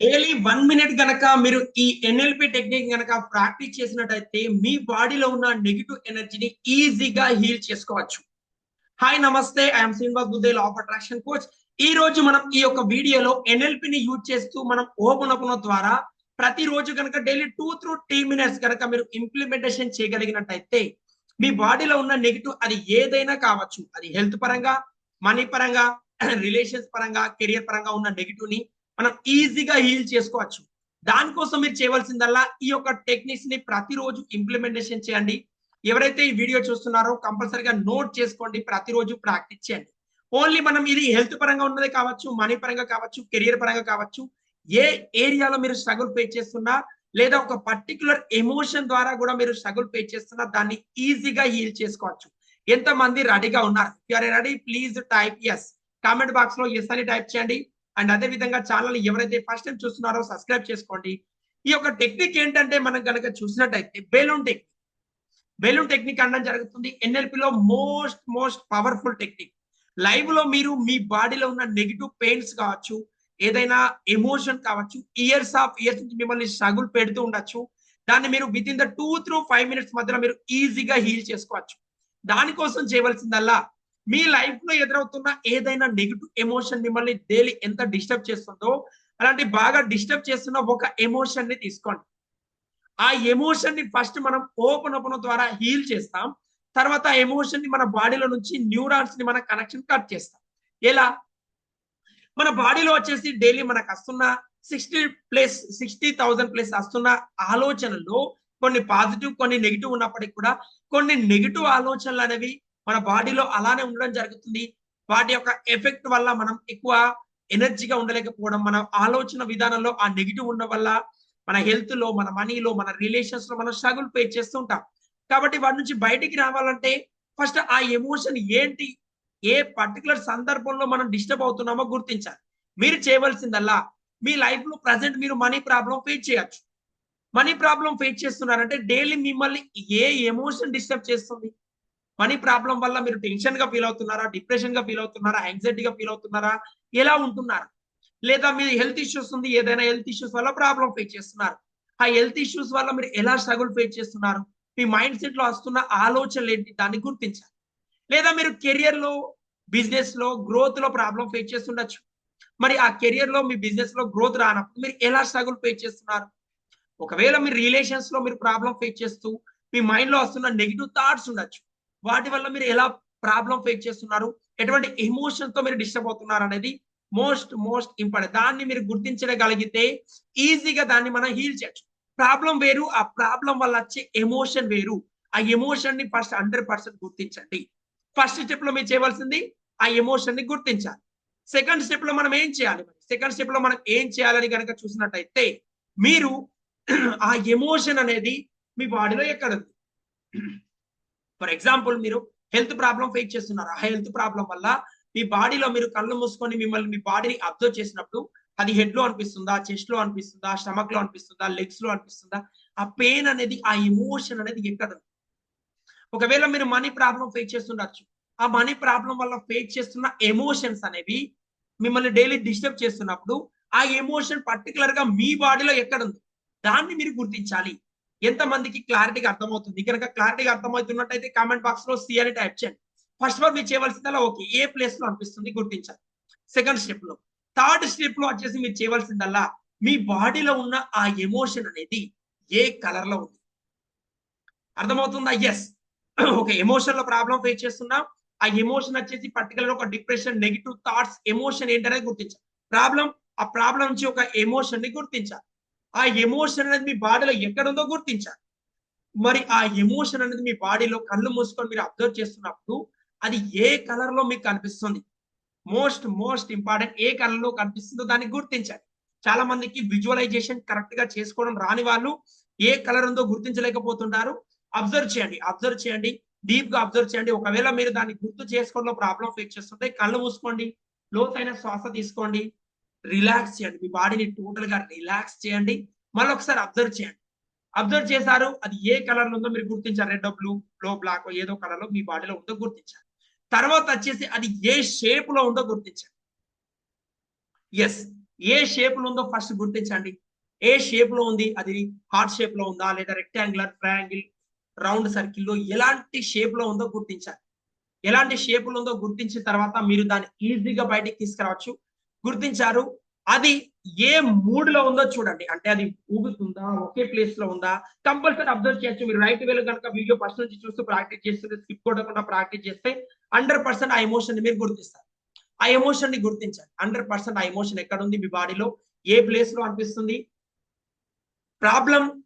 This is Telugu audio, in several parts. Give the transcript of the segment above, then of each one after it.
డైలీ వన్ మినిట్ గనక మీరు ఈ ఎన్ఎల్పి టెక్నిక్ గనక ప్రాక్టీస్ చేసినట్టయితే మీ బాడీలో ఉన్న నెగిటివ్ ఎనర్జీని ఈజీగా హీల్ చేసుకోవచ్చు. హాయ్ నమస్తే ఐఎమ్ శ్రీనివాస్ బుద్ధే లా ఆఫ్ అట్రాక్షన్ కోచ్ ఈ రోజు మనం ఈ యొక్క వీడియోలో ఎన్ఎల్పి ని యూజ్ చేస్తూ మనం ఓపెన్ అప్ ద్వారా ప్రతి రోజు కనుక daily two through tea minutes కనుక మీరు ఇంప్లిమెంటేషన్ చేయగలిగినట్టయితే మీ బాడీలో ఉన్న నెగిటివ్ అది ఏదైనా కావచ్చు. అది హెల్త్ పరంగా మనీ పరంగా రిలేషన్స్ పరంగా కెరియర్ పరంగా ఉన్న నెగిటివ్ని మనం ఈజీగా హీల్ చేసుకోవచ్చు. దానికోసం మీరు చేయవలసిందల్లా ఈ యొక్క టెక్నిక్స్ని ప్రతిరోజు ఇంప్లిమెంటేషన్ చేయండి. ఎవరైతే ఈ వీడియో చూస్తున్నారో కంపల్సరీగా నోట్ చేసుకోండి ప్రతిరోజు ప్రాక్టీస్ చేయండి. ఓన్లీ మనం ఇది హెల్త్ పరంగా ఉన్నదే కావచ్చు మనీ పరంగా కావచ్చు కెరియర్ పరంగా కావచ్చు ఏ ఏరియాలో మీరు స్ట్రగుల్ ఫేస్ చేస్తున్నా లేదా ఒక పర్టికులర్ ఎమోషన్ ద్వారా కూడా మీరు స్ట్రగుల్ ఫేస్ చేస్తున్నా దాన్ని ఈజీగా హీల్ చేసుకోవచ్చు. ఎంతమంది రెడీగా ఉన్నారు? You're ready please type yes comment బాక్స్లో ఎస్ అని టైప్ చేయండి. అండ్ అదే విధంగా ఛానల్ ఎవరైతే ఫస్ట్ టైం చూస్తున్నారో సబ్స్క్రైబ్ చేసుకోండి. ఈ యొక్క టెక్నిక్ ఏంటంటే మనం కనుక చూసినట్టయితే బెలూన్ టెక్నిక్ బెలూన్ టెక్నిక్ అనడం జరుగుతుంది. ఎన్ఎల్పిలో మోస్ట్ మోస్ట్ పవర్ఫుల్ టెక్నిక్ లైవ్లో మీరు మీ బాడీలో ఉన్న నెగిటివ్ పెయిన్స్ కావచ్చు ఏదైనా ఎమోషన్ కావచ్చు ఇయర్స్ ఆఫ్ ఇయర్స్ నుంచి మిమ్మల్ని స్ట్రగుల్ పెడుతూ ఉండొచ్చు. దాన్ని మీరు with in the two through five minutes మధ్యలో మీరు ఈజీగా హీల్ చేసుకోవచ్చు. దానికోసం చేయవలసిందల్లా మీ లైఫ్లో ఎదురవుతున్న ఏదైనా నెగిటివ్ ఎమోషన్ మిమ్మల్ని డైలీ ఎంత డిస్టర్బ్ చేస్తుందో అలాంటి బాగా డిస్టర్బ్ చేస్తున్న ఒక ఎమోషన్ని తీసుకోండి. ఆ ఎమోషన్ని ఫస్ట్ మనం ఓపెన్ ఓపెన్ ద్వారా హీల్ చేస్తాం. తర్వాత ఆ ఎమోషన్ని మన బాడీలో నుంచి న్యూరాన్స్ని మన కనెక్షన్ కట్ చేస్తాం. ఎలా? మన బాడీలో వచ్చేసి డైలీ మనకు వస్తున్న sixty plus sixty thousand plus వస్తున్న ఆలోచనలు కొన్ని పాజిటివ్ కొన్ని నెగిటివ్ ఉన్నప్పటికీ కూడా కొన్ని నెగిటివ్ ఆలోచనలు అనేవి మన బాడీలో అలానే ఉండడం జరుగుతుంది. వాటి యొక్క ఎఫెక్ట్ వల్ల మనం ఎక్కువ ఎనర్జీగా ఉండలేకపోవడం మన ఆలోచన విధానంలో ఆ నెగిటివ్ ఉండడం వల్ల మన హెల్త్లో మన మనీలో మన రిలేషన్స్లో మనం స్ట్రగుల్ పే చేస్తుంటాం కాబట్టి వాటి నుంచి బయటికి రావాలంటే ఫస్ట్ ఆ ఎమోషన్ ఏంటి ఏ పర్టికులర్ సందర్భంలో మనం డిస్టర్బ్ అవుతున్నామో గుర్తించాలి. మీరు చేయవలసిందల్లా మీ లైఫ్లో ప్రజెంట్ మీరు మనీ ప్రాబ్లం ఫేస్ చేయొచ్చు. మనీ ప్రాబ్లం ఫేస్ చేస్తున్నారంటే డైలీ మిమ్మల్ని ఏ ఎమోషన్ డిస్టర్బ్ చేస్తుంది? మనీ ప్రాబ్లం వల్ల మీరు టెన్షన్గా ఫీల్ అవుతున్నారా డిప్రెషన్గా ఫీల్ అవుతున్నారా యాంగ్జైటీగా ఫీల్ అవుతున్నారా ఎలా ఉంటున్నారు? లేదా మీరు హెల్త్ ఇష్యూస్ ఉంది ఏదైనా హెల్త్ ఇష్యూస్ వల్ల ప్రాబ్లం ఫేస్ చేస్తున్నారు. ఆ హెల్త్ ఇష్యూస్ వల్ల మీరు ఎలా స్ట్రగుల్ ఫేస్ చేస్తున్నారు? మీ మైండ్ సెట్లో వస్తున్న ఆలోచనలు ఏంటి? దాన్ని గుర్తించాలి. లేదా మీరు కెరియర్లో బిజినెస్లో గ్రోత్లో ప్రాబ్లం ఫేస్ చేస్తుండొచ్చు. మరి ఆ కెరియర్లో మీ బిజినెస్లో గ్రోత్ రానప్పుడు మీరు ఎలా స్ట్రగుల్ ఫేస్ చేస్తున్నారు? ఒకవేళ మీరు రిలేషన్స్లో మీరు ప్రాబ్లం ఫేస్ చేస్తూ మీ మైండ్లో వస్తున్న నెగిటివ్ థాట్స్ ఉండొచ్చు. వాటి వల్ల మీరు ఎలా ప్రాబ్లం ఫేస్ చేస్తున్నారు? ఎటువంటి ఎమోషన్తో మీరు డిస్టర్బ్ అవుతున్నారు అనేది మోస్ట్ మోస్ట్ ఇంపార్టెంట్ దాన్ని మీరు గుర్తించగలిగితే ఈజీగా దాన్ని మనం హీల్ చేయొచ్చు. ప్రాబ్లం వేరు ఆ ప్రాబ్లం వల్ల వచ్చే ఎమోషన్ వేరు. ఆ ఎమోషన్ని ఫస్ట్ హండ్రెడ్ పర్సెంట్ గుర్తించండి. ఫస్ట్ స్టెప్లో మీరు చేయవలసింది ఆ ఎమోషన్ని గుర్తించాలి. సెకండ్ స్టెప్లో మనం ఏం చేయాలి సెకండ్ స్టెప్లో మనం ఏం చేయాలని కనుక చూసినట్టయితే మీరు ఆ ఎమోషన్ అనేది మీ బాడీలో ఎక్కడ ఉంది? ఫర్ ఎగ్జాంపుల్ మీరు హెల్త్ ప్రాబ్లం ఫేస్ చేస్తున్నారు. ఆ హెల్త్ ప్రాబ్లం వల్ల మీ బాడీలో మీరు కళ్ళు మూసుకొని మిమ్మల్ని మీ బాడీని అబ్జర్వ్ చేసినప్పుడు అది హెడ్లో అనిపిస్తుందా చెస్ట్లో అనిపిస్తుందా స్టమక్లో అనిపిస్తుందా లెగ్స్లో అనిపిస్తుందా? ఆ పెయిన్ అనేది ఆ ఎమోషన్ అనేది ఎక్కడ ఒకవేళ మీరు మనీ ప్రాబ్లం ఫేస్ చేస్తుండొచ్చు. ఆ మనీ ప్రాబ్లం వల్ల ఫేస్ చేస్తున్న ఎమోషన్స్ అనేవి మిమ్మల్ని డైలీ డిస్టర్బ్ చేస్తున్నప్పుడు ఆ ఎమోషన్ పర్టికులర్గా మీ బాడీలో ఎక్కడ ఉంది? దాన్ని మీరు గుర్తించాలి. ఎంత మందికి క్లారిటీగా అర్థమవుతుంది? కనుక క్లారిటీగా అర్థమవుతున్నట్టయితే కామెంట్ బాక్స్లో సి అని టైప్ చేయండి. ఫస్ట్ వర్క్ మీరు చేయవలసిందల్లా ఓకే ఏ ప్లేస్లో అనిపిస్తుంది గుర్తించాలి. సెకండ్ స్టెప్లో థర్డ్ స్టెప్లో వచ్చేసి మీరు చేయవలసిందల్లా మీ బాడీలో ఉన్న ఆ ఎమోషన్ అనేది ఏ కలర్లో ఉంది? అర్థమవుతుందా? ఎస్ ఒక ఎమోషన్లో ప్రాబ్లం ఫేస్ చేస్తున్నాం. ఆ ఎమోషన్ వచ్చేసి పర్టికులర్ ఒక డిప్రెషన్ నెగిటివ్ థాట్స్ ఎమోషన్ ఏంటనేది గుర్తించాలి. ప్రాబ్లం ఆ ప్రాబ్లం నుంచి ఒక ఎమోషన్ని గుర్తించాలి. ఆ ఎమోషన్ అనేది మీ బాడీలో ఎక్కడ ఉందో గుర్తించాలి. మరి ఆ ఎమోషన్ అనేది మీ బాడీలో కళ్ళు మూసుకొని మీరు అబ్జర్వ్ చేస్తున్నప్పుడు అది ఏ కలర్లో మీకు కనిపిస్తుంది? మోస్ట్ మోస్ట్ ఇంపార్టెంట్ ఏ కలర్లో కనిపిస్తుందో దాన్ని గుర్తించాలి. చాలా మందికి విజువలైజేషన్ కరెక్ట్గా చేసుకోవడం రాని వాళ్ళు ఏ కలర్ ఉందో గుర్తించలేకపోతుంటారు. అబ్జర్వ్ చేయండి అబ్జర్వ్ చేయండి డీప్గా అబ్జర్వ్ చేయండి. ఒకవేళ మీరు దాన్ని గుర్తు చేసుకోవడంలో ప్రాబ్లం ఫేస్ చేస్తుంటే కళ్ళు మూసుకోండి లోతైన శ్వాస తీసుకోండి రిలాక్స్ చేయండి. మీ బాడీని టోటల్గా రిలాక్స్ చేయండి. మళ్ళీ ఒకసారి అబ్జర్వ్ చేయండి. అబ్జర్వ్ చేశారు. అది ఏ కలర్లో ఉందో మీరు గుర్తించారు. రెడ్ బ్లూ బ్లో బ్లాక్ ఏదో కలర్లో మీ బాడీలో ఉందో గుర్తించారు. తర్వాత వచ్చేసి అది ఏ షేప్లో ఉందో గుర్తించండి ఎస్ ఏ షేప్లో ఉందో ఫస్ట్ గుర్తించండి. ఏ షేప్లో ఉంది? అది హార్ట్ షేప్లో ఉందా? లేదా రెక్టాంగులర్ ట్రయాంగిల్ రౌండ్ సర్కిల్లో ఎలాంటి షేప్లో ఉందో గుర్తించాలి ఎలాంటి షేప్లో ఉందో గుర్తించిన తర్వాత మీరు దాన్ని ఈజీగా బయటికి తీసుకురావచ్చు. గుర్తించారు. అది ఏ మూడ్లో ఉందో చూడండి. అంటే అది ఊగుతుందా? ఒకే ప్లేస్లో ఉందా? కంపల్సరీ అబ్జర్వ్ చేయొచ్చు. మీరు రైట్ వేలు కనుక వీడియో ఫస్ట్ నుంచి చూస్తూ ప్రాక్టీస్ చేస్తుంటే స్కిప్ కొట్టకుండా ప్రాక్టీస్ చేస్తే హండ్రెడ్ పర్సెంట్ ఆ ఎమోషన్ని మీరు గుర్తిస్తారు. ఆ ఎమోషన్ని గుర్తించండి హండ్రెడ్ పర్సెంట్ ఆ ఎమోషన్ ఎక్కడ ఉంది మీ బాడీలో ఏ ప్లేస్లో అనిపిస్తుంది? ప్రాబ్లం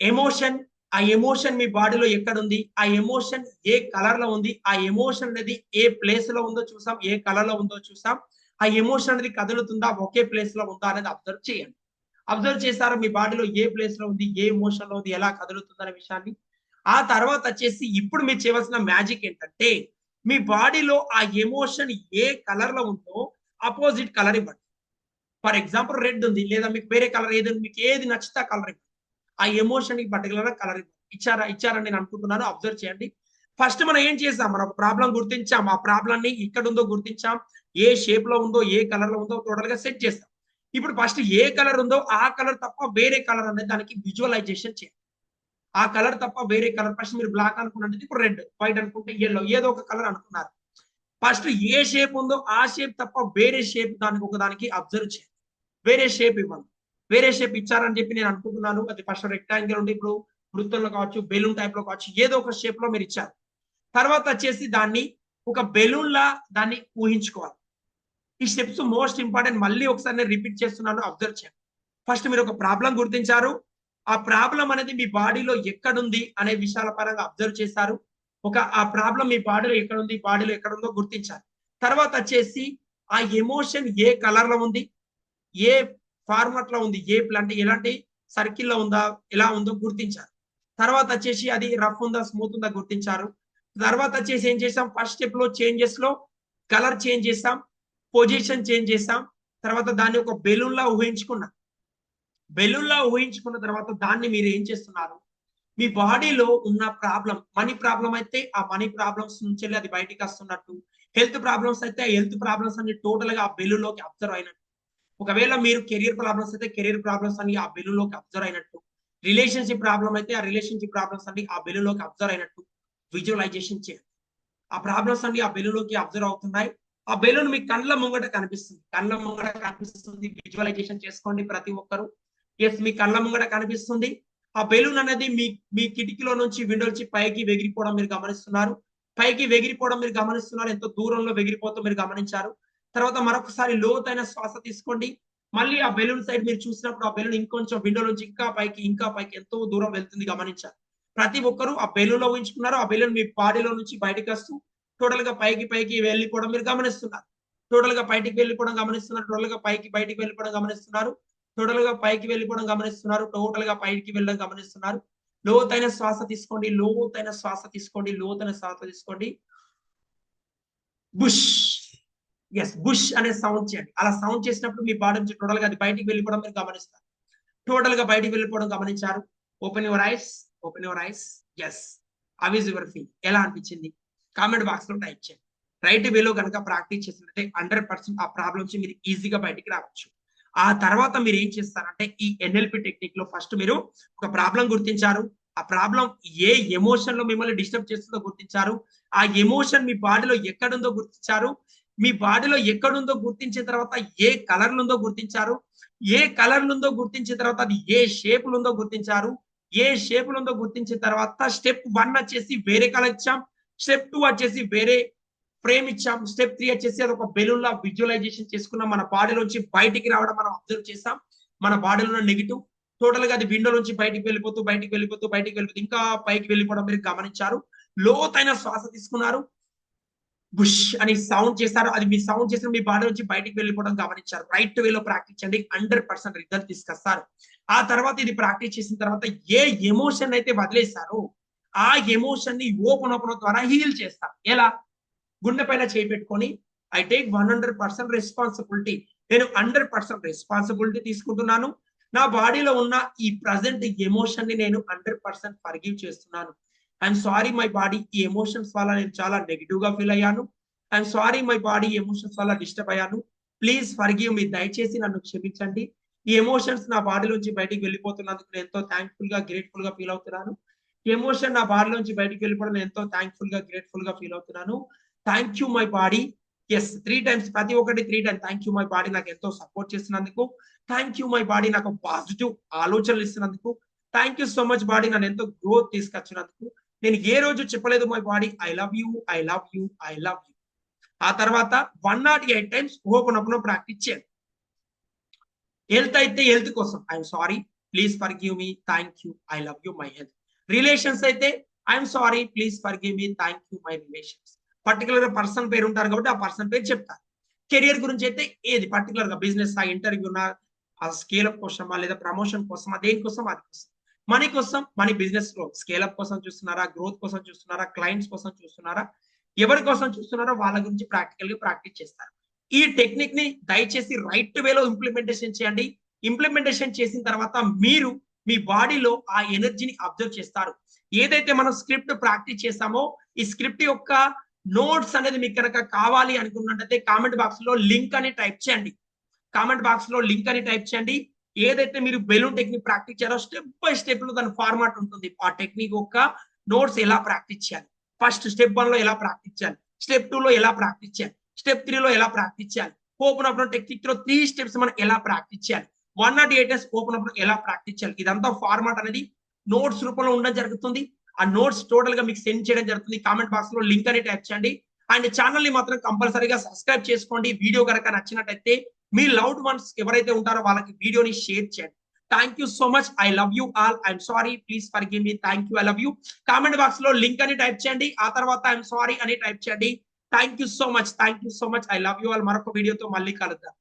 ఎమోషన్ ఆ ఎమోషన్ మీ బాడీలో ఎక్కడ ఉంది ఆ ఎమోషన్ ఏ కలర్లో ఉంది? ఆ ఎమోషన్ అనేది ఏ ప్లేస్లో ఉందో చూసాం? ఏ కలర్లో ఉందో చూసాం? ఆ ఎమోషన్ అనేది కదులుతుందా? ఒకే ప్లేస్లో ఉందా అనేది అబ్జర్వ్ చేయండి. అబ్జర్వ్ చేశారా? మీ బాడీలో ఏ ప్లేస్లో ఉంది? ఏ ఎమోషన్లో ఉంది? ఎలా కదులుతుంది అనే విషయాన్ని? ఆ తర్వాత వచ్చేసి ఇప్పుడు మీరు చేయవలసిన మ్యాజిక్ ఏంటంటే మీ బాడీలో ఆ ఎమోషన్ ఏ కలర్లో ఉందో అపోజిట్ కలర్ ఇవ్వండి. ఫర్ ఎగ్జాంపుల్ రెడ్ ఉంది లేదా మీకు వేరే కలర్ ఏది మీకు ఏది నచ్చితే కలర్ ఇవ్వండి. ఆ ఎమోషన్కి పర్టికులర్ కలర్ ఇచ్చారా? ఇచ్చారని నేను అనుకుంటున్నాను. అబ్జర్వ్ చేయండి. ఫస్ట్ మనం ఏం చేసాం మనం ప్రాబ్లం గుర్తించాం. ఆ ప్రాబ్లం ని ఇక్కడ ఉందో గుర్తించాం. ఏ షేప్లో ఉందో ఏ కలర్లో ఉందో టోటల్గా సెట్ చేస్తాం. ఇప్పుడు ఫస్ట్ ఏ కలర్ ఉందో ఆ కలర్ తప్ప వేరే కలర్ అనేది దానికి విజువలైజేషన్ చేయాలి. ఆ కలర్ తప్ప వేరే కలర్ ఫస్ట్ మీరు బ్లాక్ అనుకున్నది ఇప్పుడు రెడ్ వైట్ అనుకుంటే ఎల్లో ఏదో ఒక కలర్ అనుకున్నారు. ఫస్ట్ ఏ షేప్ ఉందో ఆ షేప్ తప్ప వేరే షేప్ దానికి ఒక దానికి అబ్జర్వ్ చేయాలి. వేరే షేప్ ఇవ్వండి. వేరే షేప్ ఇచ్చారని చెప్పి నేను అనుకుంటున్నాను. అది ఫస్ట్ రెక్టాంగిల్ ఉండి ఇప్పుడు వృత్తంలో కావచ్చు బెలూన్ టైప్లో కావచ్చు ఏదో ఒక షేప్లో మీరు ఇచ్చారు. తర్వాత వచ్చేసి దాన్ని ఒక బెలూన్ లా దాన్ని ఊహించుకోవాలి. ఈ స్టెప్స్ మోస్ట్ ఇంపార్టెంట్ మళ్ళీ ఒకసారి నేను రిపీట్ చేస్తున్నాను అబ్జర్వ్ చేయండి. ఫస్ట్ మీరు ఒక ప్రాబ్లం గుర్తించారు. ఆ ప్రాబ్లం అనేది మీ బాడీలో ఎక్కడుంది అనే విషయాల పరంగా అబ్జర్వ్ చేశారు. ఒక ఆ ప్రాబ్లం మీ బాడీలో ఎక్కడ ఉంది బాడీలో ఎక్కడ ఉందో గుర్తించారు తర్వాత వచ్చేసి ఆ ఎమోషన్ ఏ కలర్లో ఉంది ఏ ఫార్మాట్లో ఉంది ఏ అంటే ఎలాంటి సర్కిల్లో ఉందా ఎలా ఉందో గుర్తించారు తర్వాత వచ్చేసి అది రఫ్ ఉందా స్మూత్ ఉందా గుర్తించారు. తర్వాత వచ్చేసి ఏం చేసాం ఫస్ట్ స్టెప్లో చేంజెస్లో కలర్ చేంజ్ చేస్తాం పొజిషన్ చేంజ్ చేసాం తర్వాత దాన్ని ఒక బెలూన్లా ఊహించుకున్నాం. ఊహించుకున్న తర్వాత దాన్ని మీరు ఏం చేస్తున్నారు? మీ బాడీలో ఉన్న ప్రాబ్లం మనీ ప్రాబ్లం అయితే ఆ మనీ ప్రాబ్లమ్స్ నుంచి వెళ్ళి అది బయటికి వస్తున్నట్టు హెల్త్ ప్రాబ్లమ్స్ అయితే ఆ హెల్త్ ప్రాబ్లమ్స్ అన్ని టోటల్గా ఆ బెలూన్లోకి అబ్జర్వ్ అయినట్టు. ఒకవేళ మీరు కెరియర్ ప్రాబ్లమ్స్ అయితే కెరియర్ ప్రాబ్లమ్స్ అన్ని ఆ బెలూన్లోకి అబ్జర్వ్ అయినట్టు. రిలేషన్షిప్ ప్రాబ్లం అయితే ఆ రిలేషన్షిప్ ప్రాబ్లమ్స్ అన్ని ఆ బెలూన్లోకి అబ్జర్వ్ అయినట్టు. విజువలైజేషన్ చేయండి. ఆ ప్రాబ్లమ్స్ అన్ని ఆ బెలూన్లోకి అబ్జర్వ్ అవుతున్నాయి. ఆ బెలూన్ మీ కళ్ళ ముంగట కనిపిస్తుంది. కండ్ల ముంగట కనిపిస్తుంది. విజువలైజేషన్ చేసుకోండి ప్రతి ఒక్కరు. ఎస్ మీ కళ్ళ ముంగట కనిపిస్తుంది. ఆ బెలూన్ అనేది మీ మీ కిటికీలో నుంచి విండో నుంచి పైకి వెగిరిపోవడం మీరు గమనిస్తున్నారు. పైకి వెగిరిపోవడం మీరు గమనిస్తున్నారు. ఎంతో దూరంలో వెగిరిపోతూ మీరు గమనించారు. తర్వాత మరొకసారి లోతైన శ్వాస తీసుకోండి. మళ్ళీ ఆ బెలూన్ సైడ్ మీరు చూసినప్పుడు ఆ బెలూన్ ఇంకొంచెం విండో నుంచి ఇంకా పైకి ఇంకా పైకి ఎంతో దూరం వెళ్తుంది గమనించారు. ప్రతి ఒక్కరు ఆ బెలూన్లో ఊహించుకున్నారు. ఆ బెలూన్ మీ బాడీలో నుంచి బయటకు వస్తూ టోటల్గా పైకి పైకి వెళ్ళిపోవడం మీరు గమనిస్తున్నారు. టోటల్గా బయటికి వెళ్ళిపోవడం గమనిస్తున్నారు. టోటల్గా పైకి బయటికి వెళ్ళిపోవడం గమనిస్తున్నారు. టోటల్గా పైకి వెళ్ళిపోవడం గమనిస్తున్నారు. టోటల్గా పైకి వెళ్ళడం గమనిస్తున్నారు. లోతైన శ్వాస తీసుకోండి. లోతైన శ్వాస తీసుకోండి. లోతైన శ్వాస తీసుకోండి. బుష్. ఎస్ బుష్ అనే సౌండ్ చేయండి. అలా సౌండ్ చేసినప్పుడు మీ బాడీ నుంచి టోటల్గా అది బయటికి వెళ్ళిపోవడం మీరు గమనిస్తారు. టోటల్గా బయటికి వెళ్ళిపోవడం గమనించారు. Open your eyes open your eyes yes అవిజ్ your feel ఎలా అనిపించింది? కామెంట్ బాక్స్లో టైప్ చేయండి. రైట్ వేలో కనుక ప్రాక్టీస్ చేసినట్టే హండ్రెడ్ పర్సెంట్ ఆ ప్రాబ్లమ్స్ మీరు ఈజీగా బయటికి రావచ్చు. ఆ తర్వాత మీరు ఏం చేస్తారంటే ఈ ఎన్ఎల్పి టెక్నిక్లో ఫస్ట్ మీరు ఒక ప్రాబ్లం గుర్తించారు. ఆ ప్రాబ్లం ఏ ఎమోషన్లో మిమ్మల్ని డిస్టర్బ్ చేస్తుందో గుర్తించారు. ఆ ఎమోషన్ మీ బాడీలో ఎక్కడుందో గుర్తించారు. మీ బాడీలో ఎక్కడుందో గుర్తించిన తర్వాత ఏ కలర్ ఉందో గుర్తించారు. ఏ కలర్ ఉందో గుర్తించిన తర్వాత అది ఏ షేప్ ఉందో గుర్తించారు. ఏ షేప్ ఉందో గుర్తించిన తర్వాత స్టెప్ వన్ వచ్చేసి వేరే కలర్ ఇచ్చాం. స్టెప్ టూ వచ్చేసి వేరే ఫ్రేమ్ ఇచ్చాం. స్టెప్ త్రీ వచ్చేసి అది ఒక బెలూన్ లా విజువలైజేషన్ చేసుకున్నాం. మన బాడీలోంచి బయటికి రావడం మనం అబ్జర్వ్ చేస్తాం. మన బాడీలో ఉన్న నెగిటివ్ టోటల్గా అది విండో నుంచి బయటికి వెళ్ళిపోతూ బయటికి వెళ్ళిపోతూ బయటికి వెళ్ళిపోతూ ఇంకా పైకి వెళ్ళిపోవడం మీరు గమనించారు. లోతైన శ్వాస తీసుకున్నారు. బుష్ అని సౌండ్ చేస్తారు. అది మీ సౌండ్ చేసిన మీ బాడీ నుంచి బయటికి వెళ్ళిపోవడం గమనించారు. రైట్ వేలో ప్రాక్టీస్ చేయండి. హండ్రెడ్ పర్సెంట్ రిజల్ట్ తీసుకొస్తారు ఆ తర్వాత ఇది ప్రాక్టీస్ చేసిన తర్వాత ఏ ఎమోషన్ అయితే వదిలేస్తారో ఆ ఎమోషన్ని ఓపెన్ ఓపెన్ ద్వారా హీల్ చేస్తాం. ఎలా? గుండె పైన చేయి పెట్టుకొని I take one hundred percent responsibility నేను హండ్రెడ్ పర్సెంట్ రెస్పాన్సిబిలిటీ తీసుకుంటున్నాను. నా బాడీలో ఉన్న ఈ ప్రజెంట్ ఎమోషన్ని నేను హండ్రెడ్ పర్సెంట్ ఫర్గివ్ చేస్తున్నాను. ఐఎమ్ సారీ మై బాడీ ఈ ఎమోషన్స్ వల్ల నేను చాలా నెగిటివ్గా ఫీల్ అయ్యాను. I'm sorry my body emotions వల్ల డిస్టర్బ్ అయ్యాను. ప్లీజ్ ఫర్గివ్ మీ దయచేసి నన్ను క్షమించండి. ఈ ఎమోషన్స్ నా బాడీ నుంచి బయటికి వెళ్ళిపోతున్నందుకు నేను ఎంతో థ్యాంక్ఫుల్గా గ్రేట్ఫుల్గా ఫీల్ అవుతున్నాను. ఎమోషన్ నా బాడీలోంచి బయటికి వెళ్ళిపోవడం ఎంతో థ్యాంక్ఫుల్గా గ్రేట్ఫుల్గా ఫీల్ అవుతున్నాను. Thank you my body yes three times ప్రతి ఒక్కటి three times thank you my body నాకు ఎంతో సపోర్ట్ చేసినందుకు. థ్యాంక్ యూ మై బాడీ నాకు పాజిటివ్ ఆలోచనలు ఇస్తున్నందుకు. Thank you so much body నన్ను ఎంతో గ్రోత్ తీసుకొచ్చినందుకు. నేను ఏ రోజు చెప్పలేదు my body I love you I love you I love you ఆ తర్వాత one not eight times open up practice చేయండి. హెల్త్ అయితే హెల్త్ కోసం. I'm sorry please forgive me thank you I love you my health relations అయితే I'm sorry please forgive me thank you my relations particular person పేరు ఉంటారు కాబట్టి ఆ పర్సన్ పేరు చెప్తారు. కెరియర్ గురించి అయితే ఏది? పర్టికులర్గా బిజినెస్ ఆ ఇంటర్వ్యూ ఆ స్కేల్ అప్ కోసమా లేదా ప్రమోషన్ కోసమా దేనికోసం అది కోసం. మనీ కోసం మనీ బిజినెస్లో స్కేల్ అప్ కోసం చూస్తున్నారా గ్రోత్ కోసం చూస్తున్నారా క్లయింట్స్ కోసం చూస్తున్నారా ఎవరి కోసం చూస్తున్నారో వాళ్ళ గురించి ప్రాక్టికల్గా ప్రాక్టీస్ చేస్తారు. ఈ టెక్నిక్ని దయచేసి రైట్ వేలో ఇంప్లిమెంటేషన్ చేయండి. ఇంప్లిమెంటేషన్ చేసిన తర్వాత మీరు మీ బాడీలో ఆ ఎనర్జీని అబ్జర్వ్ చేస్తారు. ఏదైతే మనం స్క్రిప్ట్ ప్రాక్టీస్ చేస్తామో ఈ స్క్రిప్ట్ యొక్క నోట్స్ అనేది మీకు కనుక కావాలి అనుకున్నట్టయితే కామెంట్ బాక్స్లో లింక్ అని టైప్ చేయండి. కామెంట్ బాక్స్లో లింక్ అని టైప్ చేయండి. ఏదైతే మీరు బెలూన్ టెక్నిక్ ప్రాక్టీస్ చేయాలో స్టెప్ బై స్టెప్లో దాని ఫార్మాట్ ఉంటుంది. ఆ టెక్నిక్ యొక్క నోట్స్ ఎలా ప్రాక్టీస్ చేయాలి? ఫస్ట్ స్టెప్ వన్లో ఎలా ప్రాక్టీస్ చేయాలి? స్టెప్ టూ లో ఎలా ప్రాక్టీస్ చేయాలి? స్టెప్ త్రీ లో ఎలా ప్రాక్టీస్ చేయాలి? ఓపెన్ అప్ టెక్నిక్లో త్రీ స్టెప్స్ మనం ఎలా ప్రాక్టీస్ చేయాలి? One not eight days open అప్పుడు ఎలా ప్రాక్టీస్ చేయాలి? ఇదంతా ఫార్మాట్ అనేది నోట్స్ రూపంలో ఉండడం జరుగుతుంది. ఆ నోట్స్ టోటల్గా మీకు సెండ్ చేయడం జరుగుతుంది. కామెంట్ బాక్స్లో లింక్ అని టైప్ చేయండి. అండ్ ఛానల్ని మాత్రం కంపల్సరీగా సబ్స్క్రైబ్ చేసుకోండి. వీడియో కనుక నచ్చినట్టయితే మీ లౌడ్ వన్స్ ఎవరైతే ఉంటారో వాళ్ళకి వీడియోని షేర్ చేయండి. Thank you so much I love you all I'm sorry please forgive me thank you I love you comment బాక్స్లో లింక్ అని టైప్ చేయండి. ఆ తర్వాత ఐఎమ్ సారీ అని టైప్ చేయండి. Thank you so much thank you so much I love you all మరొక వీడియోతో మళ్ళీ కలుద్దాం.